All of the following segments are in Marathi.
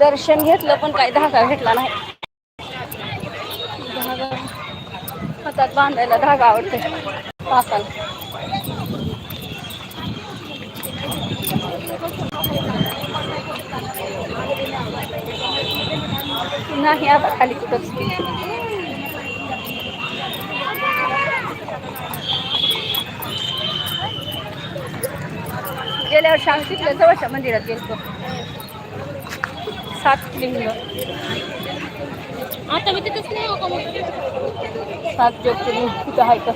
दर्शन घेतलं पण काही धागा भेटला नाही. धागा हातात बांधायला धागा आवडते पाकाला नाही आता खाली कुठंच गेल्या वर्षी आम्ही तिथल्या जवळच्या मंदिरात गेलो सात लिंग आता मी तिथेच नाही का मग? सात ज्योतिर्लिंग तिथं आहे का?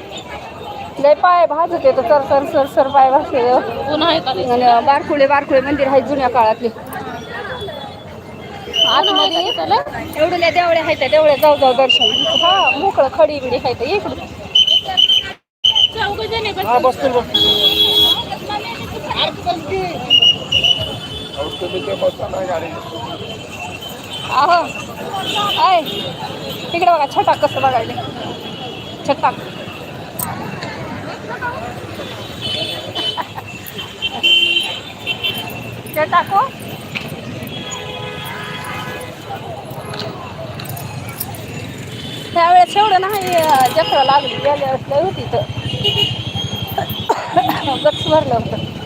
लय पाय भाजत येतं सर सर सर सर पाय भाजते ऊन आहे का बारकुळे बारकुळे मंदिर आहे जुन्या काळातले. आतमध्ये एवढ्या देवळ्या आहेत त्या देवळ्या जाऊ जाऊ दर्शन. हा मोकळं खडी बिडी आहे तर इकडे. हा बसतो तुम्ही ते गाडी आहो. आहे तिकडे बघा छटाक कसं बघायला छटाक. छटाक हो. त्यावेळेस एवढं नाही जत्रा लागली गेल्या वेळेस होती तर भरलं होतं.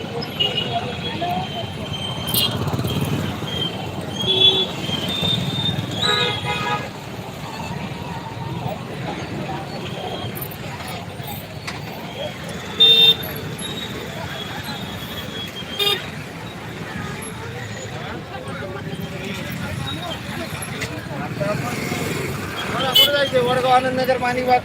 मला कुठं जायचंय? वडगाव आनंदनगर माणिकबाग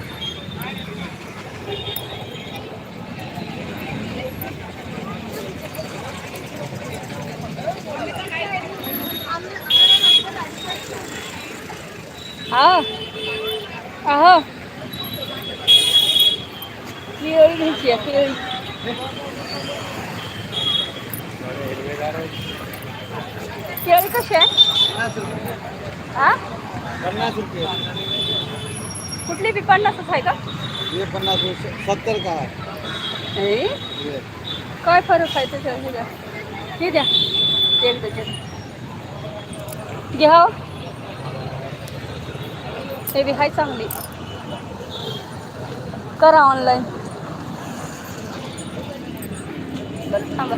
हा. आहो. केळी घ्यायची आहे केळी केळी कशी आहे? हा? पन्नास रुपये। कुठली बी पन्नासच आहे का? ये पन्नास रुपये सत्तर का? है. ये काय फरक आहे त्याच्यात हे द्या. हे द्या. एक डझन घ्या हो. हे बी हाय चांगली. करा ऑनलाईन बरं थांबा.